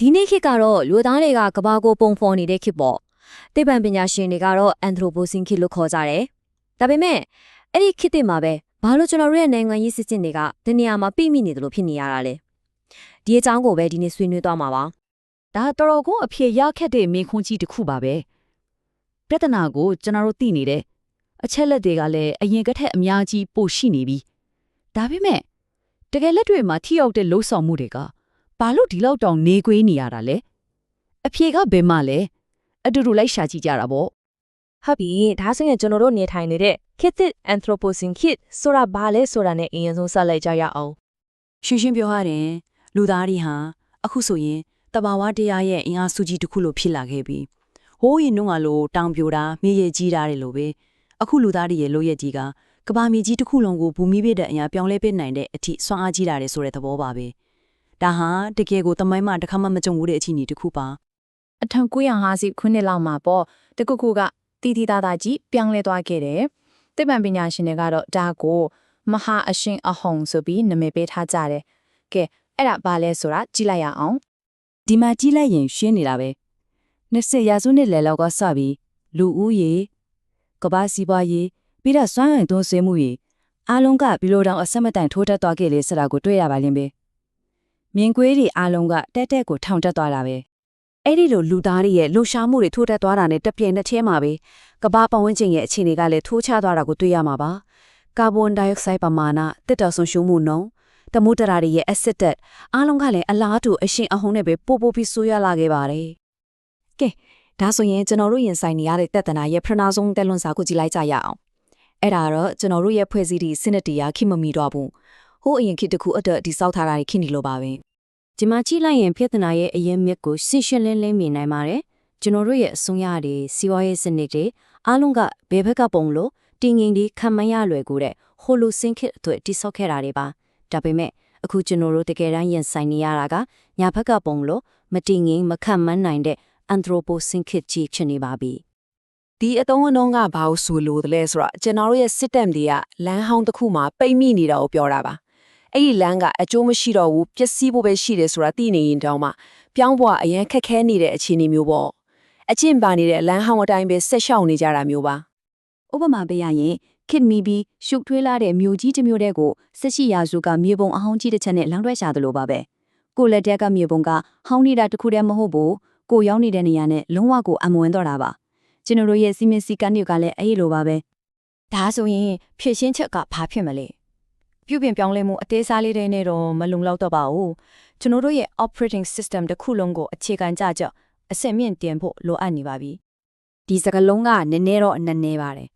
ဒီနေ့ခေတ်ကတော့လူသားတွေကကဘာကိုပုံဖော်နေတဲ့ခေတ်ပေါ့သိပ္ပံပညာရှင်တွေကတော့ anthropocene ခေတ်လို့ခေါ်ကြတယ်ဒါပေမဲ့အဲ့ဒီခေတ်တွေမှာပဲဘာလို့ကျွန်တော်တို့ရဲ့နိုင်ငံရေးစစ်စစ်တွေကဒီနေရာမှာပြိမိနေတယ်လို့ဖြစ်နေရတာလဲဒီအကြောင်းကိုပဲဒီနေ့ဆွေးနွေးသွားမှာပါဒါတော်တော်ကိုအဖြေရခက်တဲ့မေခွန်းကြီးတစ်ခုပါပဲပြဿနာကိုကျွန်တော်တို့သိနေတယ်အချက်လက်တွေကလည်းအရင်ကထက်အများကြီးပိုရှိနေပြီဒါပေမဲ့တကယ်လက်တွေ့မှာထိရောက်တဲ့လှုပ်ဆောင်မှုတွေက ဘာလို့ဒီလောက်တောင်နေကွေးနေရတာလဲအဖြေကဘယ်မှာလဲအတူတူလိုက်ရှာကြည့်ကြတာပေါ့ဟုတ်ပြီဒါဆိုရင်ကျွန်တော်တို့နေထိုင်နေတဲ့ခေတ်သစ် anthropocene ခေတ်ဆိုတာဘာလဲဆိုတာနဲ့အရင်ဆုံးဆက်လိုက်ကြရအောင်ရှင်းရှင်းပြောရတယ်လူသားတွေဟာအခုဆိုရင်တဘာဝတရားရဲ့အင်အားစုကြီးတစ်ခုလိုဖြစ်လာခဲ့ပြီဟိုးရင်တော့ကလိုတောင်ပြိုတာမြေရည်ကြီးတာတွေလိုပဲအခုလူသားတွေရဲ့လိုရက်ကြီးကကဘာမြေကြီးတစ်ခုလုံးကိုဘူမိပြတဲ့အရာပြောင်းလဲပေးနိုင်တဲ့အထိဆွမ်းအားကြီးတာတွေဆိုတဲ့သဘောပါပဲ ဒါဟာတကယ်ကိုတမိုင်းမှတစ်ခါမှမကြုံဘူးတဲ့အခြေအနေတစ်ခုပါအထံ950ခုနှစ်လောက်မှာပေါ့တကုကုကတီတီတာတာကြီးပြောင်းလဲသွားခဲ့တယ်။သိပ္ပံပညာရှင်တွေကတော့ဒါကိုမဟာအရှင်အဟုံဆိုပြီးနာမည်ပေးထားကြတယ်။ကဲအဲ့ဒါဘာလဲဆိုတာကြည့်လိုက်ရအောင်ဒီမှာကြီးလိုက်ရင်ရှင်းနေတာပဲ20ရာစုနှစ်လယ်လောက်ကစပြီးလူဦးရေကဘာစီပွားရေးပြီးတော့စွမ်းအင်သွင်းဆွေးမှုရေးအားလုံးကဘီလိုတောင်အဆက်မတန်ထိုးတက်သွားခဲ့လေဆိုတာကိုတွေ့ရပါလိမ့်မယ် မြင်ကွေးတွေအားလုံးကတက်တက်ကိုထောင်တက်သွားတာပဲအဲ့ဒီလိုလူသားတွေရဲ့လှူရှားမှုတွေထိုးတက်သွားတာနဲ့တပြိုင်နက်တည်းမှာပဲကဘာပတ်ဝန်းကျင်ရဲ့အခြေအနေကလည်းထိုးချသွားတာကိုတွေ့ရမှာပါကာဗွန်ဒိုင်အောက်ဆိုက်ပမာဏတစ်တော်ဆုံးရှုံးမှုနှုန်းတမိုးတရာတွေရဲ့အစစ်တက်အားလုံးကလည်းအလားတူအရှင်အဟုံးနဲ့ပဲပို့ပို့ပြီးဆိုးရလာခဲ့ပါတယ်ဒါဆိုရင်ကျွန်တော်တို့ရင်ဆိုင်နေရတဲ့တက်တနာရဲ့ပထနာဆုံးတက်လွန်စာကိုကြည့်လိုက်ကြရအောင်အဲ့ဒါတော့ကျွန်တော်တို့ရဲ့ဖွဲ့စည်းသည့်စနစ်တရားခိမမီတော့ဘူး ဟိုးအရင်ခေတ်တစ်ခုအတွက်ဒီစောက်ထားတာတွေခိနေလို့ပါပဲဒီမှာကြည့်လိုက်ရင်ပြဿနာရဲ့အရင်မြစ်ကိုရှင်းရှင်းလင်းလင်းမြင်နိုင်ပါတယ်ကျွန်တော်တို့ရဲ့အဆုံးရတွေစီးပွားရေးစနစ်တွေအားလုံးကဘယ်ဘက်ကပုံလို့တင်းငင်ဒီခံမရလွယ်ကူတဲ့ဟိုလိုစင်ခစ်အတွက်တိစောက်ခဲ့တာတွေပါဒါပေမဲ့အခုကျွန်တော်တို့တကယ်တမ်းရင်ဆိုင်နေရတာကညာဘက်ကပုံလို့မတင်းငင်မခံမနိုင်တဲ့ anthropocene ခေတ်ကြီးဖြစ်နေပါပြီဒီအတုံးအနှုံးကဘာလို့ဆိုလို့တလဲဆိုတော့ကျွန်တော်တို့ရဲ့စစ်တပ်တွေကလမ်းဟောင်းတစ်ခုမှာပိတ်မိနေတာကိုပြောတာပါ အဲ့ဒီလမ်းကအကျိုးမရှိတော့ဘူးပျက်စီးဖို့ပဲရှိတယ်ဆိုတာသိနေရင်တောင်မှပြောင်းဖို့အရင်ခက်ခဲနေတဲ့အခြေအနေမျိုးပေါ့အချင်းပါနေတဲ့လမ်းဟောင်းအတိုင်းပဲဆက်ရှောင်နေကြတာမျိုးပါဥပမာပေးရရင်ခစ်မီပြီးရှုပ်ထွေးလာတဲ့မြို့ကြီးတစ်မြို့တဲ့ကိုဆက်ရှိရာစုကမြေပုံအဟောင်းကြီးတစ်ချက်နဲ့လောင်းတွဲရှာသလိုပါပဲကိုလက်တက်ကမြေပုံကဟောင်းနေတာတစ်ခုတည်းမဟုတ်ဘူးကိုရောက်နေတဲ့နေရာနဲ့လုံးဝကိုအမွင်တော့တာပါကျွန်တော်တို့ရဲ့စီမင်းစီကန်းတွေကလည်းအဲ့လိုပါပဲဒါဆိုရင်ဖြည့်ရှင်းချက်ကဘာဖြစ်မလဲ ပြုပြင်ပြောင်းလဲမှုအသေးစားလေးတွေနဲ့တော့မလုံလောက်တော့ပါဘူးကျွန်တော်တို့ရဲ့ operating system တစ်ခုလုံးကိုအခြေခံကြကြအဆင့်မြင့်တင်ဖို့လိုအပ်နေပါပြီဒီစကလုံးကနည်းနည်းတော့နည်းနည်းပါတယ်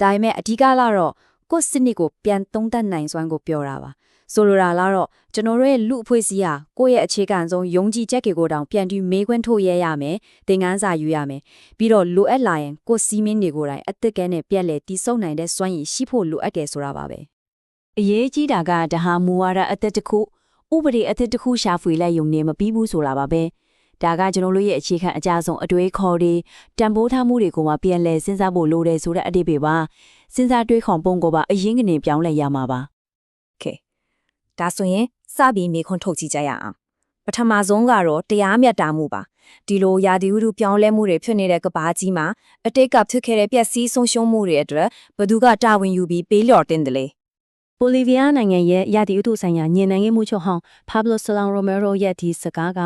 ဒါပေမဲ့အဓိကကတော့ကိုယ့်စနစ်ကိုပြန်သုံးသပ်နိုင်စွမ်းကိုပြောတာပါဆိုလိုတာကတော့ကျွန်တော်တို့ရဲ့လူအဖွဲ့အစည်းဟာကိုယ့်ရဲ့အခြေခံဆုံးယုံကြည်ချက်တွေကိုတောင်ပြန်ပြီးမေးခွန်းထုတ်ရရမယ်သင်ခန်းစာယူရမယ်ပြီးတော့လိုအပ်လာရင်ကိုယ်စီးမင်းတွေကိုယ်တိုင်အသက်ကဲနဲ့ပြက်လက်တီးဆုံနိုင်တဲ့စွမ်းရည်ရှိဖို့လိုအပ်တယ်ဆိုတာပါပဲ အရေးကြီးတာကဒါဟာမူဝါဒအသက်တစ်ခုဥပဒေအသက်တစ်ခုရှာဖွေလိုက်ရုံနဲ့မပြီးဘူးဆိုတာပါပဲဒါကကျွန်တော်တို့ရဲ့အခြေခံအကြဆုံးအတွေးခေါ်တွေတန်ဖိုးထားမှုတွေကိုမှပြန်လဲစဉ်းစားဖို့လိုတယ်ဆိုတဲ့အတိတ်ပဲပါစဉ်းစားတွေးခေါ်ပုံကိုပါအရင်ကနေပြောင်းလဲရမှာပါဒါဆိုရင်စပြီးမေခွန်းထုတ်ကြည့်ကြရအောင်ပထမဆုံးကတော့တရားမျှတမှုပါဒီလိုယာဒီဥတုပြောင်းလဲမှုတွေဖြစ်နေတဲ့ကဘာကြီးမှာအတိတ်ကဖြစ်ခဲ့တဲ့ပျက်စီးဆုံးရှုံးမှုတွေအတွက်ဘယ်သူကတာဝန်ယူပြီးပေးလျော်တင်တယ်လဲဘို လီဗီးယားနိုင်ငံရဲ့ရာသီဥတုဆိုင်ရာညင်နိုင်ငံမှုချုပ်ဟောင်းဖာဘလိုဆလောင်ရိုမဲရိုရဲ့ဒီစကားက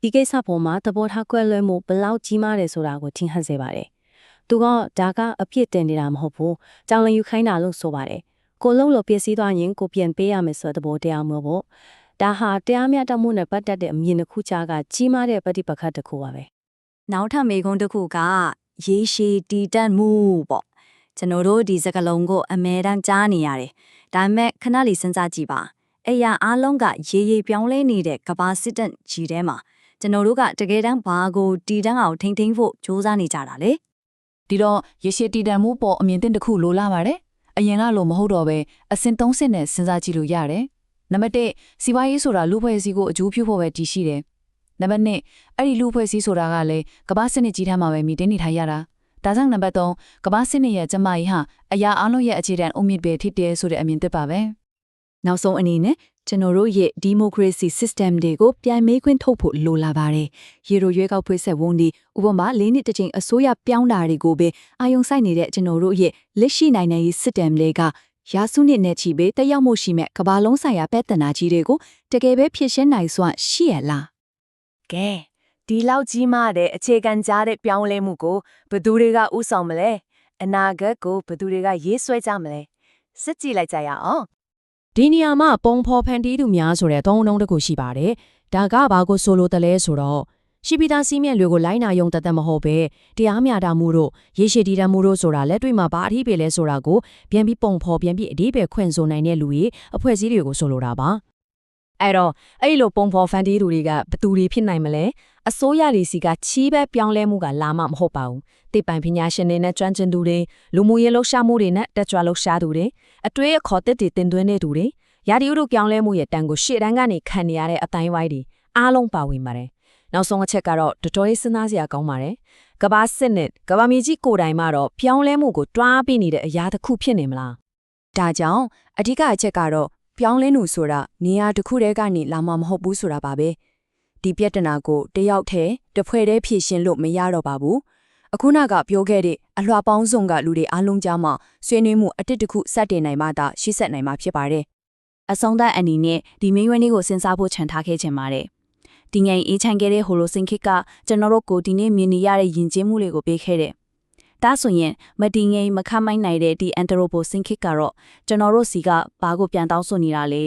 ဒီကိစ္စပေါ်မှာသဘောထားကွဲလွဲမှုဘယ်လောက်ကြီးမားတယ်ဆိုတာကိုထင်ဟပ်စေပါတယ်။သူကဒါကအပြစ်တင်နေတာမဟုတ်ဘူး။ကြောင်လင်ယူခိုင်းတာလို့ဆိုပါတယ်။ကိုလုံးလို့ပြည့်စည်သွားရင်ကိုပြန်ပေးရမယ်ဆိုတဲ့သဘောတရားမျိုးပေါ့။ဒါဟာတရားမျှတမှုနဲ့ပတ်သက်တဲ့အမြင်တစ်ခုကြားကကြီးမားတဲ့ပဋိပက္ခတစ်ခုပါပဲနောက်ထပ်မေခွန်းတစ်ခုကရေရှည်တည်တတ်မှုပေါ့ ကျွန်တော်တို့ဒီစကလုံးကိုအမဲတမ်းကြားနေရတယ်ဒါပေမဲ့ခဏလေးစဉ်းစားကြည့်ပါအဲ့ရအားလုံးကရေရေပြောင်းလဲနေတဲ့ကဘာစစ်တပ်ကြီးထဲမှာကျွန်တော်တို့ကတကယ်တမ်းဘာကိုတည်တန်းအောင်ထိမ့်သိမ်းဖို့စ조사နေကြတာလေဒီတော့ရရှိတည်တံမှုပေါ်အမြင်သင်တစ်ခုလိုလာပါတယ်အရင်ကလိုမဟုတ်တော့ပဲအစင်သုံးစင်နဲ့စဉ်းစားကြည့်လို့ရတယ်နံပါတ်1စီးပွားရေးဆိုတာလူဖွဲ့စည်းကိုအကျိုးပြုဖို့ပဲတည်ရှိတယ်နံပါတ်2အဲ့ဒီလူဖွဲ့စည်းဆိုတာကလည်းကမ္ဘာစနစ်ကြီးထားမှာပဲမိတင်းနေထိုင်ရတာ ဒါကြောင့်နံပါတ်3ကမ္ဘာစနစ်ရဲ့ကျမကြီးဟာအရာအလုံးရဲ့အခြေတန်အုံမြင့်ပဲဖြစ်တယ်ဆိုတဲ့အမြင်သစ်ပါပဲနောက်ဆုံးအနေနဲ့ကျွန်တော်တို့ရဲ့ democracy system တွေကိုပြန်မေးခွန်းထုတ်ဖို့လိုလာပါတယ်။ရေရိုရွေးကောက်ပွဲဆက်ဝန်ဒီဥပမာ၄နှစ်တစ်ချိန်အစိုးရပြောင်းတာတွေကိုပဲအာယုံဆိုင်နေတဲ့ကျွန်တော်တို့ရဲ့လက်ရှိနိုင်ငံရေး system တွေကရာစုနှစ်နဲ့ချီပဲတက်ရောက်မှုရှိမဲ့ကမ္ဘာလုံးဆိုင်ရာပြဿနာကြီးတွေကိုတကယ်ပဲဖြေရှင်းနိုင်စွမ်းရှိရလားကဲ ဒီလောက်ကြီးမားတဲ့အခြေခံကြားတဲ့ပြောင်းလဲမှုကိုဘယ်သူတွေကဥဆောင်မလဲအနာဂတ်ကိုဘယ်သူတွေကရေးဆွဲကြမလဲစစ်ကြည့်လိုက်ကြရအောင်ဒီနေရာမှာပုံဖော်ဖန်တီးသူများဆိုတဲ့သုံးနှုန်းတစ်ခုရှိပါတယ်။ဒါကဘာကိုဆိုလိုတယ်လဲဆိုတော့ရှိပီတာစီမံတွေကိုလိုင်းနာယုံတသက်မဟုတ်ပဲတရားမျှတမှုတို့ရေရှည်တည်တံမှုတို့ဆိုတာလက်တွေ့မှာဘာအထီးပဲလဲဆိုတာကိုပြန်ပြီးပုံဖော်ပြန်ပြီးအဒီပဲခွင့်ဆိုနိုင်တဲ့လူတွေအဖွဲ့အစည်းတွေကိုဆိုလိုတာပါ။အဲ့တော့အဲ့လိုပုံဖော်ဖန်တီးသူတွေကဘသူတွေဖြစ်နိုင်မလဲ အစိုးရတွေစီကချီးပဲပြောင်းလဲမှုကလာမှမဟုတ်ပါဘူး။တိပ္ပံပညာရှင်တွေနဲ့ကျွမ်းကျင်သူတွေလူမှုရေးလှုပ်ရှားမှုတွေနဲ့တက်ကြွလှုပ်ရှားသူတွေအတွေ့အခေါ်တက်တွေတင်သွင်းတဲ့သူတွေရာဒီဥတို့ပြောင်းလဲမှုရဲ့တန်ကိုရှေ့တန်းကနေခံနေရတဲ့အတိုင်းဝိုင်းတွေအားလုံးပါဝင်ပါတယ်။နောက်ဆုံးအချက်ကတော့တော်တော်လေးစဉ်းစားစရာကောင်းပါတယ်။ကဘာစစ်နဲ့ကဘာမီကြီးကိုယ်တိုင်မှတော့ပြောင်းလဲမှုကိုတွားပေးနေတဲ့အရာတစ်ခုဖြစ်နေမလားဒါကြောင့်အဓိကအချက်ကတော့ပြောင်းလဲမှုဆိုတာနေရာတစ်ခုတည်းကနေလာမှာမဟုတ်ဘူးဆိုတာပါပဲ ဒီပြဿနာကိုတယောက်တည်းတစ်ဖွဲ့တည်းဖြေရှင်းလို့မရတော့ပါဘူးအခုနကပြောခဲ့တဲ့အလှပေါင်းစုံကလူတွေအားလုံးကြားမှာဆွေးနွေးမှုအတစ်တစ်ခုစတင်နိုင်မှသာရှေ့ဆက်နိုင်မှာဖြစ်ပါတယ်အဆုံးသတ်အနေနဲ့ဒီမိန်းဝဲလေးကိုစဉ်းစားဖို့ခြံထားခဲ့ခြင်းပါတယ်။ဒီငိမ်အေးချမ်းခဲ့တဲ့ဟိုလိုစင်ခစ်ကကျွန်တော်တို့ကိုဒီနေ့မြင်နေရတဲ့ယဉ်ကျေးမှုတွေကိုပေးခဲ့တယ်။ဒါဆိုရင်မတည်ငြိမ်မခမိုင်းနိုင်တဲ့ဒီအန်တရိုပိုစင်ခစ်ကတော့ကျွန်တော်တို့စီကဘာကိုပြန်တောင်းဆိုနေတာလဲ